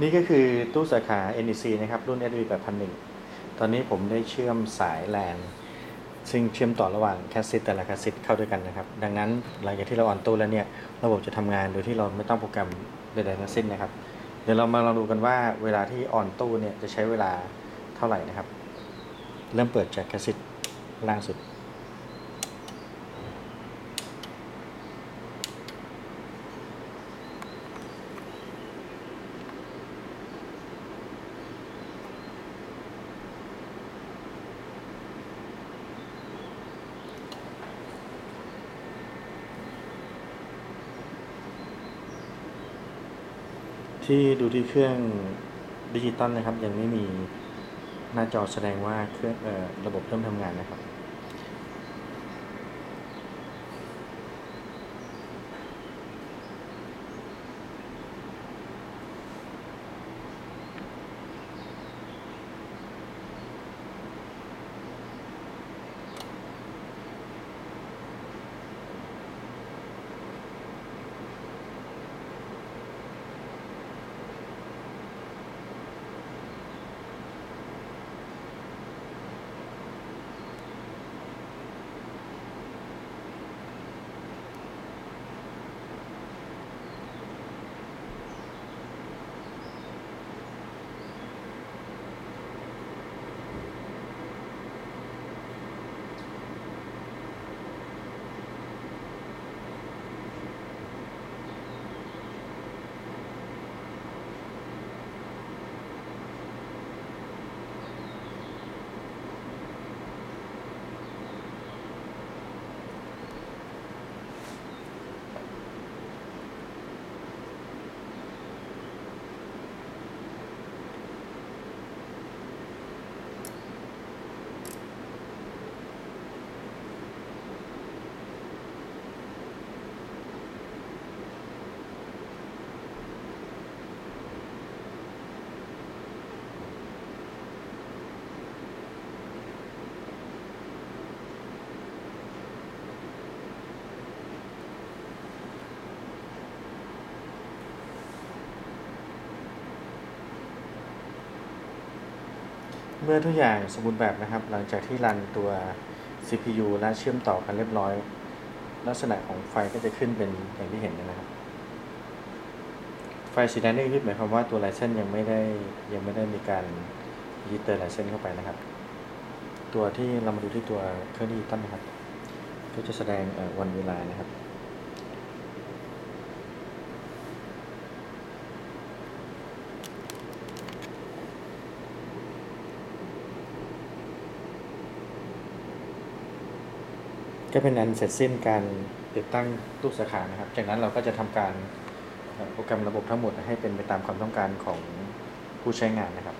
นี่ก็คือตู้สาขา NEC นะครับ รุ่น SW 8001 ตอนนี้ผมได้เชื่อมสายแลนซึ่งเชื่อมต่อระหว่างแคสซิตแต่ละแคสซิตเข้าด้วยกันนะครับ ดังนั้นหลังจากที่เราออนตู้แล้วเนี่ย ระบบจะทำงานโดยที่เราไม่ต้องโปรแกรมใดๆทั้งสิ้นนะครับ เดี๋ยวเรามาลองดูกันว่าเวลาที่ออนตู้เนี่ยจะใช้เวลาเท่าไหร่นะครับ เริ่มเปิดจากแคสซิตล่างสุด ที่ดูที่เครื่องดิจิตอลนะครับ ยังไม่มีหน้าจอแสดงว่าเครื่องระบบเริ่มทำงานนะครับ เมื่อทุกอย่างสมบูรณ์แบบนะครับ หลังจากที่รันตัว CPU และเชื่อมต่อกันเรียบร้อย ลักษณะของไฟก็จะขึ้นเป็นอย่างที่เห็นนะครับ ไฟสีแดงนี่คือหมายความว่าตัวไลเซนยังไม่ได้ยังไม่ได้มีการยึดเตอร์ไลเซนเข้าไปนะครับ ตัวที่เรามาดูที่ตัวเครื่องดิจิตอลนะครับ ก็จะแสดงวันเวลานะครับ ก็เป็นอันเสร็จสิ้นการติดตั้งตู้สาขานะครับ จากนั้นเราก็จะทำการโปรแกรมระบบทั้งหมดให้เป็นไปตามความต้องการของผู้ใช้งานนะครับ